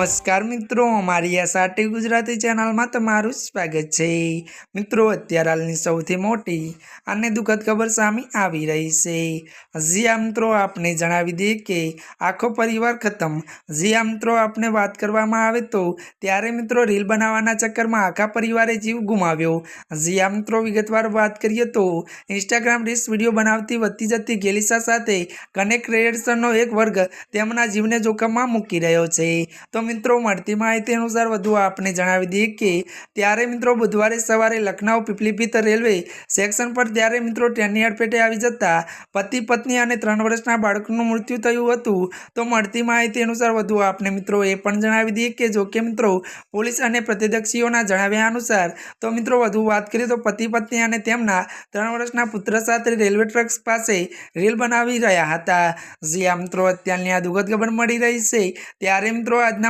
નમસ્કાર મિત્રો, અમારી આ સાટી ગુજરાતી ચેનલમાં તમારું સ્વાગત છે. મિત્રો, અત્યારે હાલની સૌથી મોટી અને દુઃખદ ખબર સામે આવી રહી છે. જી આ મિત્રો, આપને જણાવી દઈએ કે આખો પરિવાર ખતમ. જી આ મિત્રો, આપને વાત કરવામાં આવે તો ત્યારે મિત્રો રીલ બનાવવાના ચક્કરમાં આખા પરિવારે જીવ ગુમાવ્યો. જી આ મિત્રો, વિગતવાર વાત કરીએ તો ઇન્સ્ટાગ્રામ રીલ્સ વીડિયો બનાવતી વધતી જતી ગેલિસા સાથે કનેક્ટ ક્રિએટર્સનો એક વર્ગ તેમના જીવને જોખમમાં મૂકી રહ્યો છે. તો મિત્રો, મળતી માહિતી અનુસાર વધુ આપને જણાવી દઈએ કે ત્યારે મિત્રો બુધવારે સવારે લખનઉ પીપલીભીત રેલવે સેક્શન પર ત્યારે મિત્રો ટ્રેનની અડફેટે આવી જતા પતિ, પત્ની અને ત્રણ વર્ષના બાળકનું મૃત્યુ થયું હતું. તો મળતી માહિતી અનુસાર વધુ આપને મિત્રો એ પણ જણાવી દઈએ કે જો કે મિત્રો પોલીસ અને પ્રતિદક્ષીઓના જણાવ્યા અનુસાર તો મિત્રો વધુ વાત કરીએ તો પતિ, પત્ની અને તેમના ત્રણ વર્ષના પુત્ર સાથે રેલવે ટ્રક્સ પાસે રેલ બનાવી રહ્યા હતા. જે આ મિત્રો, અત્યારની આ દુઃખદ ખબર મળી રહી છે. ત્યારે મિત્રો આજના